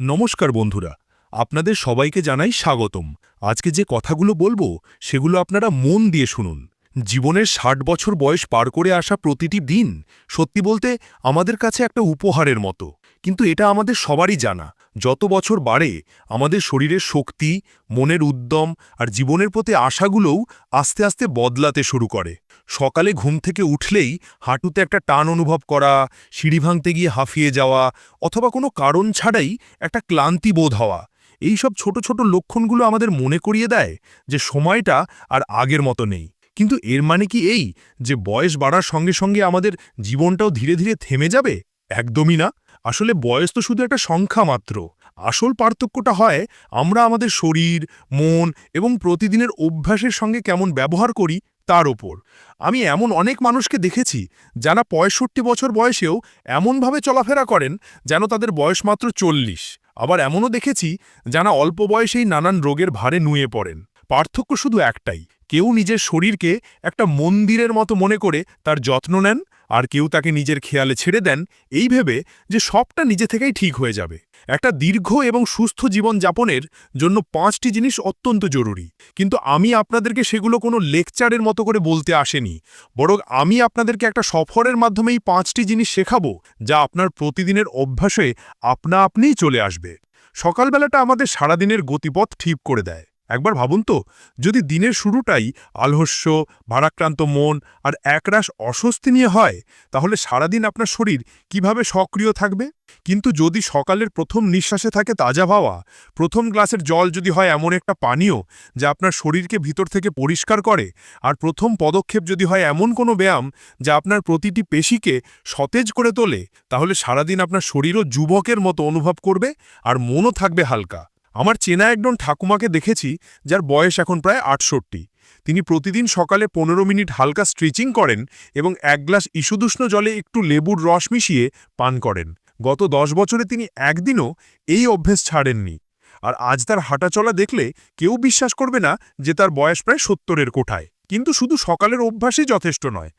নমস্কার বন্ধুরা, আপনাদের সবাইকে জানাই স্বাগতম। আজকে যে কথাগুলো বলব, সেগুলো আপনারা মন দিয়ে শুনুন। জীবনের ষাট বছর বয়স পার করে আসা প্রতিটি দিন সত্যি বলতে আমাদের কাছে একটা উপহারের মতো। কিন্তু এটা আমাদের সবারই জানা। যত বছর বাড়ে, আমাদের শরীরের শক্তি, মনের উদ্যম আর জীবনের প্রতি আশাগুলোও আস্তে আস্তে বদলাতে শুরু করে। সকালে ঘুম থেকে উঠলেই হাঁটুতে একটা টান অনুভব করা, সিঁড়ি ভাঙতে গিয়ে হাঁফিয়ে যাওয়া, অথবা কোনো কারণ ছাড়াই একটা ক্লান্তি বোধ হওয়া, এই সব ছোট ছোট লক্ষণগুলো আমাদের মনে করিয়ে দেয় যে সময়টা আর আগের মতো নেই। কিন্তু এর মানে কি এই যে বয়স বাড়ার সঙ্গে সঙ্গে আমাদের জীবনটাও ধীরে ধীরে থেমে যাবে? একদমই না। আসলে বয়স তো শুধু একটা সংখ্যা মাত্র। আসল পার্থক্যটা হয় আমরা আমাদের শরীর, মন এবং প্রতিদিনের অভ্যাসের সঙ্গে কেমন ব্যবহার করি তার ওপর আমি এমন অনেক মানুষকে দেখেছি যারা পঁয়ষট্টি বছর বয়সেও এমনভাবে চলাফেরা করেন যেন তাদের বয়স মাত্র চল্লিশ। আবার এমনও দেখেছি যারা অল্প বয়সেই নানান রোগের ভারে নুয়ে পড়েন। পার্থক্য শুধু একটাই, কেউ নিজের শরীরকে একটা মন্দিরের মতো মনে করে তার যত্ন নেন আর কেউ তাকে নিজের খেয়ালে ছেড়ে দেন, এই ভেবে যে সবটা নিজে থেকেই ঠিক হয়ে যাবে। একটা দীর্ঘ এবং সুস্থ জীবন যাপনের জন্য পাঁচটি জিনিস অত্যন্ত জরুরি। কিন্তু আমি আপনাদেরকে সেগুলো কোনো লেকচারের মতো করে বলতে আসেনি। বরং আমি আপনাদেরকে একটা সফরের মাধ্যমে এই পাঁচটি জিনিস শেখাবো, যা আপনার প্রতিদিনের অভ্যাসে আপনা আপনিই চলে আসবে। সকালবেলাটা আমাদের সারাদিনের গতিপথ ঠিক করে দেয়। একবার ভাবুন তো, যদি দিনের শুরুটাই আলহস্য, ভারাক্রান্ত মন আর একরাশ অস্বস্তি নিয়ে হয়, তাহলে সারাদিন আপনার শরীর কীভাবে সক্রিয় থাকবে? কিন্তু যদি সকালের প্রথম নিঃশ্বাসে থাকে তাজা ভাওয়া প্রথম গ্লাসের জল যদি হয় এমন একটা পানীয় যা আপনার শরীরকে ভিতর থেকে পরিষ্কার করে, আর প্রথম পদক্ষেপ যদি হয় এমন কোনো ব্যায়াম যা আপনার প্রতিটি পেশিকে সতেজ করে তোলে, তাহলে সারাদিন আপনার শরীরও যুবকের মতো অনুভব করবে আর মনও থাকবে হালকা। আমার চেনা একজন ঠাকুমাকে দেখেছি, যার বয়স এখন প্রায় আটষট্টি। তিনি প্রতিদিন সকালে পনেরো মিনিট হালকা স্ট্রেচিং করেন এবং এক গ্লাস ইসুদুষ্ণ জলে একটু লেবুর রস মিশিয়ে পান করেন। গত দশ বছরে তিনি একদিনও এই অভ্যেস ছাড়েননি। আর আজ তার হাঁটাচলা দেখলে কেউ বিশ্বাস করবে না যে তার বয়স প্রায় সত্তরের কোঠায়। কিন্তু শুধু সকালের অভ্যাসই যথেষ্ট নয়,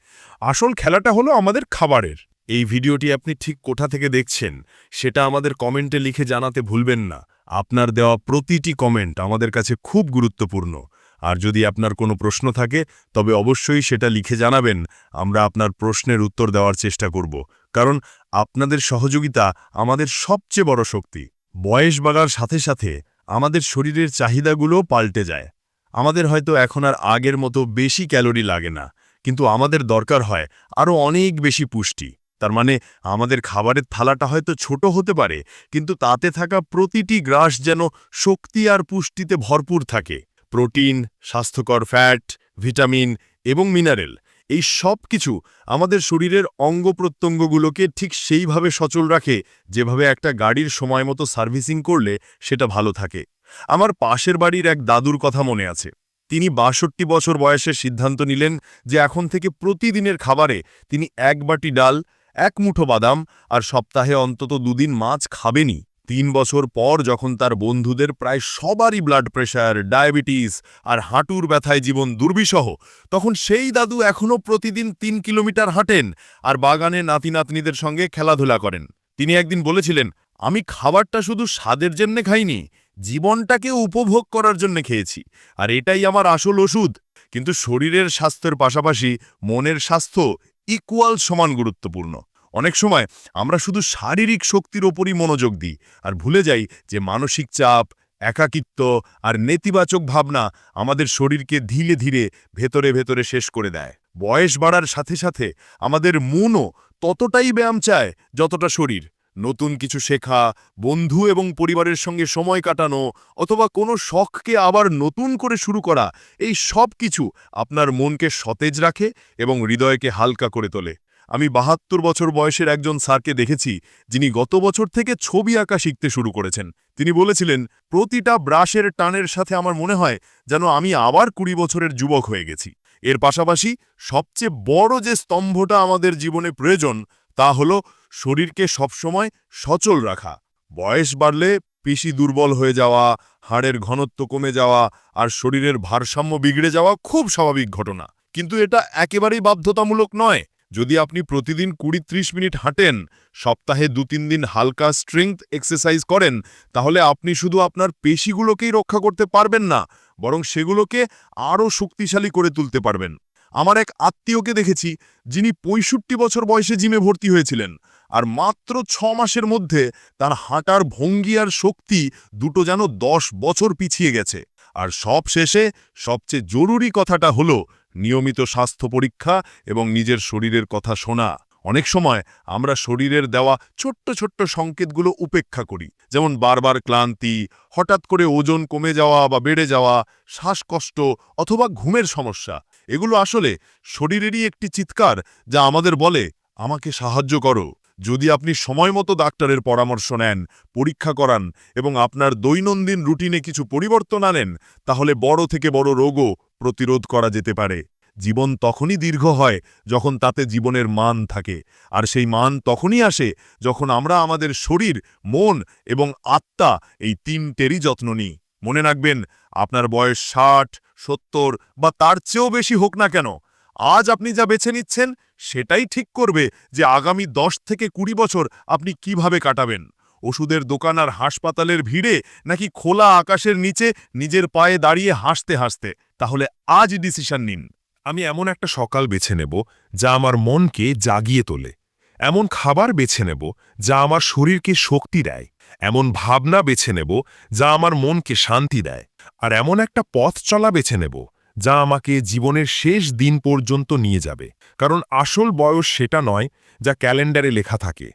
আসল খেলাটা হলো আমাদের খাবারের। এই ভিডিওটি আপনি ঠিক কোথা থেকে দেখছেন, সেটা আমাদের কমেন্টে লিখে জানাতে ভুলবেন না। আপনার দেওয়া প্রতিটি কমেন্ট আমাদের কাছে খুব গুরুত্বপূর্ণ। আর যদি আপনার কোনো প্রশ্ন থাকে, তবে অবশ্যই সেটা লিখে জানাবেন, আমরা আপনার প্রশ্নের উত্তর দেওয়ার চেষ্টা করব। কারণ আপনাদের সহযোগিতা আমাদের সবচেয়ে বড় শক্তি। বয়স বাড়ার সাথে সাথে আমাদের শরীরের চাহিদাগুলো পাল্টে যায়। আমাদের হয়তো এখন আর আগের মতো বেশি ক্যালোরি লাগে না, কিন্তু আমাদের দরকার হয় আরও অনেক বেশি পুষ্টি। তার মানে আমাদের খাবারের থালাটা হয়তো ছোট হতে পারে, কিন্তু তাতে থাকা প্রতিটি গ্রাস যেন শক্তি আর পুষ্টিতে ভরপুর থাকে। প্রোটিন, স্বাস্থ্যকর ফ্যাট, ভিটামিন এবং মিনারেল, এই সব কিছু আমাদের শরীরের অঙ্গ প্রত্যঙ্গগুলোকে ঠিক সেইভাবে সচল রাখে, যেভাবে একটা গাড়ির সময় মতো সার্ভিসিং করলে সেটা ভালো থাকে। আমার পাশের বাড়ির এক দাদুর কথা মনে আছে। তিনি বাষট্টি বছর বয়সে সিদ্ধান্ত নিলেন যে এখন থেকে প্রতিদিনের খাবারে তিনি এক বাটি ডাল এক মুঠো বাদাম আর সপ্তাহে অন্তত দুদিন মাছ খাবেনই তিন বছর পর যখন তার বন্ধুদের প্রায় সবারই ব্লাড প্রেশার ডায়াবেটিস আর হাঁটুর ব্যথায় জীবন দুর্বিষহ, তখন সেই দাদু এখনও প্রতিদিন তিন কিলোমিটার হাঁটেন আর বাগানে নাতি নাতনিদের সঙ্গে খেলাধুলা করেন। তিনি একদিন বলেছিলেন, আমি খাবারটা শুধু স্বাদের জন্যে খাইনি, জীবনটাকে উপভোগ করার জন্য খেয়েছি, আর এটাই আমার আসল ওষুধ। কিন্তু শরীরের স্বাস্থ্যের পাশাপাশি মনের স্বাস্থ্য ইকুয়াল সমান গুরুত্বপূর্ণ। অনেক সময় আমরা শুধু শারীরিক শক্তির ওপরই মনোযোগ দিই আর ভুলে যাই যে মানসিক চাপ, একাকিত্ব আর নেতিবাচক ভাবনা আমাদের শরীরকে ধীরে ধীরে ভেতরে ভেতরে শেষ করে দেয়। বয়স বাড়ার সাথে সাথে আমাদের মনও ততটাই ব্যায়াম চায় যতটা শরীর। নতুন কিছু শেখা, বন্ধু এবং পরিবারের সঙ্গে সময় কাটানো, অথবা কোনো শখকে আবার নতুন করে শুরু করা, এই সব কিছু আপনার মনকে সতেজ রাখে এবং হৃদয়কে হালকা করে তোলে। আমি বাহাত্তর বছর বয়সের একজন স্যারকে দেখেছি, যিনি গত বছর থেকে ছবি আঁকা শিখতে শুরু করেছেন। তিনি বলেছিলেন, প্রতিটা ব্রাশের টানের সাথে আমার মনে হয় যেন আমি আবার কুড়ি বছরের যুবক হয়ে গেছি। এর পাশাপাশি সবচেয়ে বড় যে স্তম্ভটা আমাদের জীবনে প্রয়োজন তা হল শরীরকে সবসময় সচল রাখা। বয়স বাড়লে পেশি দুর্বল হয়ে যাওয়া, হাড়ের ঘনত্ব কমে যাওয়া আর শরীরের ভারসাম্য বিগড়ে যাওয়া খুব স্বাভাবিক ঘটনা। কিন্তু এটা একেবারেই বাধ্যতামূলক নয়। যদি আপনি প্রতিদিন কুড়ি ত্রিশ মিনিট হাঁটেন, সপ্তাহে দু তিন দিন হালকা স্ট্রেংথ এক্সারসাইজ করেন, তাহলে আপনি শুধু আপনার পেশিগুলোকেই রক্ষা করতে পারবেন না, বরং সেগুলোকে আরও শক্তিশালী করে তুলতে পারবেন। আমার এক আত্মীয়কে দেখেছি, যিনি পঁয়ষট্টি বছর বয়সে জিমে ভর্তি হয়েছিলেন। আর মাত্র ছ মাসের মধ্যে তার হাঁটার ভঙ্গি আর শক্তি দুটো যেন দশ বছর পিছিয়ে গেছে। আর সব শেষে সবচেয়ে জরুরি কথাটা হলো, নিয়মিত স্বাস্থ্য পরীক্ষা এবং নিজের শরীরের কথা শোনা। অনেক সময় আমরা শরীরের দেওয়া ছোট্ট ছোট্ট সংকেতগুলো উপেক্ষা করি, যেমন বারবার ক্লান্তি, হঠাৎ করে ওজন কমে যাওয়া বা বেড়ে যাওয়া, শ্বাসকষ্ট অথবা ঘুমের সমস্যা। এগুলো আসলে শরীরেরই একটি চিৎকার যা আমাদের বলে, আমাকে সাহায্য করো। যদি আপনি সময় মতো ডাক্তারের পরামর্শ নেন, পরীক্ষা করান এবং আপনার দৈনন্দিন রুটিনে কিছু পরিবর্তন আনেন, তাহলে বড় থেকে বড় রোগও প্রতিরোধ করা যেতে পারে। জীবন তখনই দীর্ঘ হয় যখন তাতে জীবনের মান থাকে, আর সেই মান তখনই আসে যখন আমরা আমাদের শরীর, মন এবং আত্মা এই তিনটেরই যত্ন নিই। মনে রাখবেন আপনার বয়স ষাট, সত্তর বা তার চেয়েও বেশি হোক না কেন, আজ আপনি যা বেছে নিচ্ছেন সেটাই ঠিক করবে যে আগামী দশ থেকে কুড়ি বছর আপনি কীভাবে কাটাবেন। ওষুধের দোকান আর হাসপাতালের ভিড়ে নাকি খোলা আকাশের নিচে নিজের পায়ে দাঁড়িয়ে হাসতে হাসতে? তাহলে আজ ডিসিশন নিন। আমি এমন একটা সকাল বেছে নেব যা আমার মনকে জাগিয়ে তোলে। এমন খাবার বেছে নেব যা আমার শরীরকে শক্তি দেয়। এমন ভাবনা বেছে নেব যা আমার মনকে শান্তি দেয়। আর এমন একটা পথ চলা বেছে নেব, যা আমাকে জীবনের শেষ দিন পর্যন্ত নিয়ে যাবে। কারণ আসল বয়স সেটা নয় যা ক্যালেন্ডারে লেখা থাকে।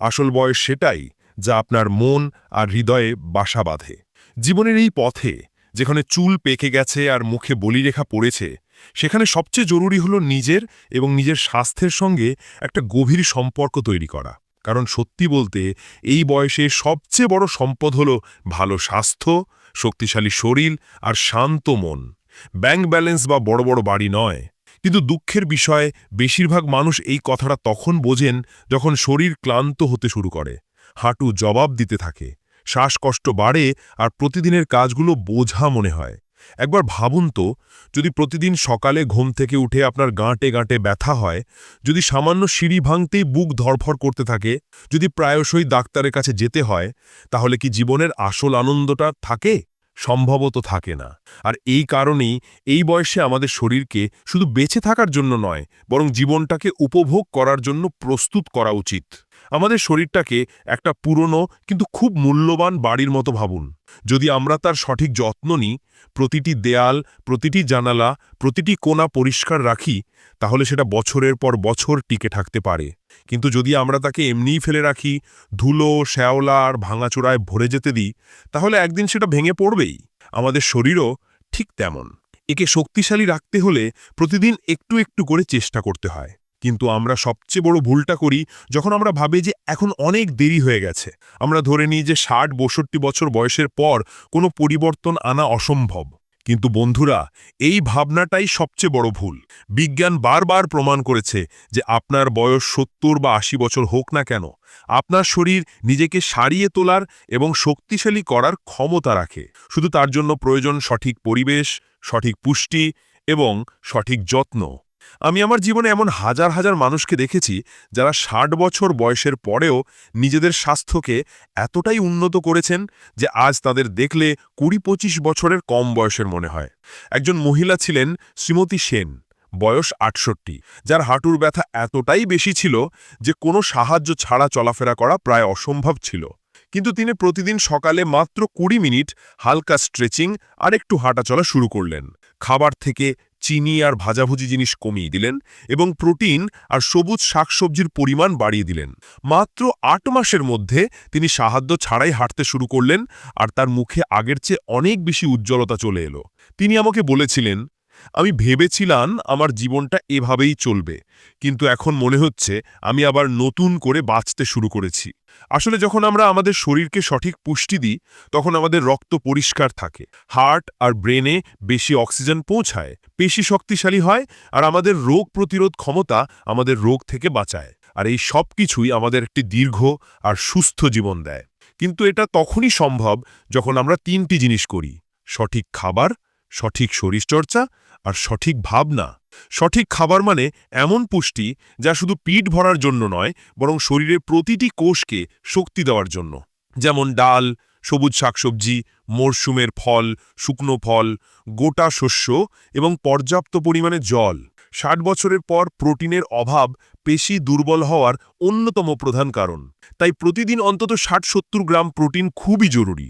আসল বয়স সেটাই যা আপনার মন আর হৃদয়ে বাসা বাঁধে। জীবনের এই পথে, যেখানে চুল পেকে গেছে আর মুখে বলিরেখা পড়েছে, সেখানে সবচেয়ে জরুরি হলো নিজের এবং নিজের স্বাস্থ্যের সঙ্গে একটা গভীর সম্পর্ক তৈরি করা। কারণ সত্যি বলতে, এই বয়সে সবচেয়ে বড় সম্পদ হলো ভালো স্বাস্থ্য শক্তিশালী শরীর আর শান্ত মন। ব্যাংক ব্যালেন্স বা বড় বড় বাড়ি নয়। কিন্তু দুঃখের বিষয়ে, বেশিরভাগ মানুষ এই কথাটা তখন বোঝেন যখন শরীর ক্লান্ত হতে শুরু করে, হাঁটু জবাব দিতে থাকে, শ্বাসকষ্ট বাড়ে আর প্রতিদিনের কাজগুলো বোঝা মনে হয়। একবার ভাবুন তো, যদি প্রতিদিন সকালে ঘুম থেকে উঠে আপনার গাঁটে গাঁটে ব্যথা হয়, যদি সামান্য সিঁড়ি ভাঙতেই বুক ধরফর করতে থাকে, যদি প্রায়শই ডাক্তারের কাছে যেতে হয়, তাহলে কি জীবনের আসল আনন্দটা থাকে? সম্ভবত থাকে না। আর এই কারণেই এই বয়সে আমাদের শরীরকে শুধু বেঁচে থাকার জন্য নয়, বরং জীবনটাকে উপভোগ করার জন্য প্রস্তুত করা উচিত। আমাদের শরীরটাকে একটা পুরনো কিন্তু খুব মূল্যবান বাড়ির মতো ভাবুন। যদি আমরা তার সঠিক যত্ন নিই, প্রতিটি দেয়াল, প্রতিটি জানালা, প্রতিটি কোণা পরিষ্কার রাখি, তাহলে সেটা বছরের পর বছর টিকে থাকতে পারে। কিন্তু যদি আমরা তাকে এমনিই ফেলে রাখি, ধুলো, শ্যাওলা আর ভাঙাচোড়ায় ভরে যেতে দিই, তাহলে একদিন সেটা ভেঙে পড়বেই। আমাদের শরীরও ঠিক তেমন। একে শক্তিশালী রাখতে হলে প্রতিদিন একটু একটু করে চেষ্টা করতে হয়। কিন্তু আমরা সবচেয়ে বড় ভুলটা করি যখন আমরা ভাবি যে এখন অনেক দেরি হয়ে গেছে। আমরা ধরে নিই যে ষাট বষট্টি বছর বয়সের পর কোনো পরিবর্তন আনা অসম্ভব। কিন্তু বন্ধুরা, এই ভাবনাটাই সবচেয়ে বড় ভুল। বিজ্ঞান বারবার প্রমাণ করেছে যে আপনার বয়স সত্তর বা আশি বছর হোক না কেন, আপনার শরীর নিজেকে সারিয়ে তোলার এবং শক্তিশালী করার ক্ষমতা রাখে। শুধু তার জন্য প্রয়োজন সঠিক পরিবেশ, সঠিক পুষ্টি এবং সঠিক যত্ন। আমি আমার জীবনে এমন হাজার হাজার মানুষকে দেখেছি যারা ষাট বছর বয়সের পরেও নিজেদের স্বাস্থ্যকে এতটাই উন্নত করেছেন যে আজ তাদের দেখলে কুড়ি পঁচিশ বছরের কম বয়সের মনে হয়। একজন মহিলা ছিলেন শ্রীমতী সেন, বয়স আটষট্টি, যার হাঁটুর ব্যথা এতটাই বেশি ছিল যে কোনো সাহায্য ছাড়া চলাফেরা করা প্রায় অসম্ভব ছিল। কিন্তু তিনি প্রতিদিন সকালে মাত্র কুড়ি মিনিট হালকা স্ট্রেচিং আর একটু হাঁটাচলা শুরু করলেন। খাবার থেকে চিনি আর ভাজাভুজি জিনিস কমিয়ে দিলেন এবং প্রোটিন আর সবুজ শাকসবজির পরিমাণ বাড়িয়ে দিলেন। মাত্র আট মাসের মধ্যে তিনি সাহায্য ছাড়াই হাঁটতে শুরু করলেন আর তার মুখে আগের চেয়ে অনেক বেশি উজ্জ্বলতা চলে এলো। তিনি আমাকে বলেছিলেন আমি ভেবেছিলাম আমার জীবনটা এভাবেই চলবে, কিন্তু এখন মনে হচ্ছে আমি আবার নতুন করে বাঁচতে শুরু করেছি। আসলে যখন আমরা আমাদের শরীরকে সঠিক পুষ্টি দিই, তখন আমাদের রক্ত পরিষ্কার থাকে, হার্ট আর ব্রেনে বেশি অক্সিজেন পৌঁছায়, পেশি শক্তিশালী হয় আর আমাদের রোগ প্রতিরোধ ক্ষমতা আমাদের রোগ থেকে বাঁচায়, আর এই সব কিছুই আমাদের একটি দীর্ঘ আর সুস্থ জীবন দেয়। কিন্তু এটা তখনই সম্ভব যখন আমরা তিনটি জিনিস করি, সঠিক খাবার, সঠিক শরীরচর্চা আর সঠিক ভাবনা। সঠিক খাবার মানে এমন পুষ্টি যা শুধু পিঠ ভরার জন্য নয়, বরং শরীরের প্রতিটি কোষকে শক্তি দেওয়ার জন্য। যেমন ডাল, সবুজ শাকসবজি মরশুমের ফল, শুকনো ফল, গোটা শস্য এবং পর্যাপ্ত পরিমাণে জল। ষাট বছরের পর প্রোটিনের অভাব পেশি দুর্বল হওয়ার অন্যতম প্রধান কারণ। তাই প্রতিদিন অন্তত ষাট সত্তর গ্রাম প্রোটিন খুবই জরুরি।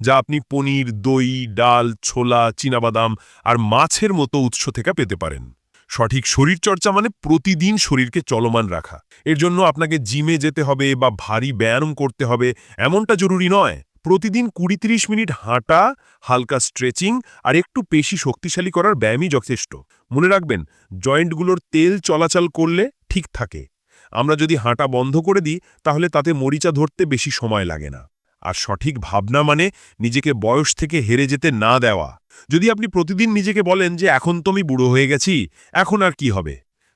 যা আপনি পনির, দই, ডাল, ছোলা, চীনাবাদাম আর মাছের মতো উৎস থেকে পেতে পারেন। সঠিক শরীরচর্চা মানে প্রতিদিন শরীরকে চলমান রাখা। এর জন্য আপনাকে জিমে যেতে হবে বা ভারী ব্যায়াম করতে হবে এমনটা জরুরি নয়। প্রতিদিন কুড়ি তিরিশ মিনিট হাঁটা, হালকা স্ট্রেচিং আর একটু পেশি শক্তিশালী করার ব্যায়ামই যথেষ্ট। মনে রাখবেন, জয়েন্টগুলোর তেল চলাচল করলে ঠিক থাকে। আমরা যদি হাঁটা বন্ধ করে দিই, তাহলে তাতে মরিচা ধরতে বেশি সময় লাগে না। আর সঠিক ভাবনা মানে নিজেকে বয়স থেকে হেরে যেতে না দেওয়া। যদি আপনি প্রতিদিন নিজেকে বলেন যে, এখন তো আমি বুড়ো হয়ে গেছি, এখন আর কি হবে?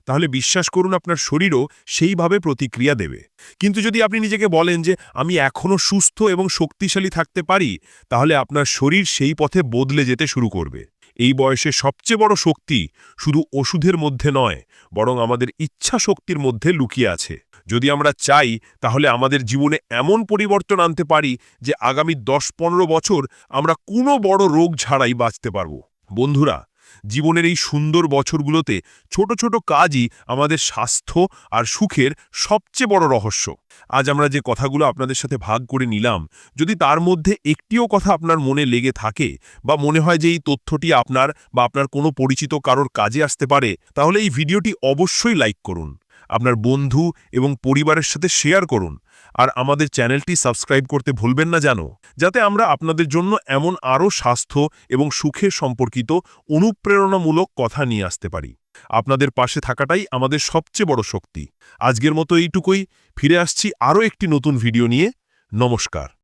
তাহলে বিশ্বাস করুন আপনার শরীরও সেইভাবে প্রতিক্রিয়া দেবে। কিন্তু যদি আপনি নিজেকে বলেন যে, আমি এখনও সুস্থ এবং শক্তিশালী থাকতে পারি, তাহলে আপনার শরীর সেই পথে বদলে যেতে শুরু করবে। এই বয়সে সবচেয়ে বড় শক্তি শুধু ওষুধের মধ্যে নয়, বরং আমাদের ইচ্ছা শক্তির মধ্যে লুকিয়ে আছে। যদি আমরা চাই তাহলে আমাদের জীবনে এমন পরিবর্তন আনতে পারি যে আগামী দশ পনেরো বছর আমরা কোনো বড় রোগ ছাড়াই বাঁচতে পারব। বন্ধুরা, জীবনের এই সুন্দর বছরগুলোতে ছোট ছোট কাজই আমাদের স্বাস্থ্য আর সুখের সবচেয়ে বড় রহস্য। আজ আমরা যে কথাগুলো আপনাদের সাথে ভাগ করে নিলাম, যদি তার মধ্যে একটিও কথা আপনার মনে লেগে থাকে বা মনে হয় যে এই তথ্যটি আপনার বা আপনার কোনো পরিচিত কারোর কাজে আসতে পারে, তাহলে এই ভিডিওটি অবশ্যই লাইক করুন। আপনার বন্ধু এবং পরিবারের সাথে শেয়ার করুন। আর আমাদের চ্যানেলটি সাবস্ক্রাইব করতে ভুলবেন না জানো। যাতে আমরা আপনাদের জন্য এমন আরও স্বাস্থ্য এবং সুখে সম্পর্কিত অনুপ্রেরণামূলক কথা নিয়ে আসতে পারি। আপনাদের পাশে থাকাটাই আমাদের সবচেয়ে বড় শক্তি। আজকের মতো এইটুকুই। ফিরে আসছি আরও একটি নতুন ভিডিও নিয়ে। নমস্কার।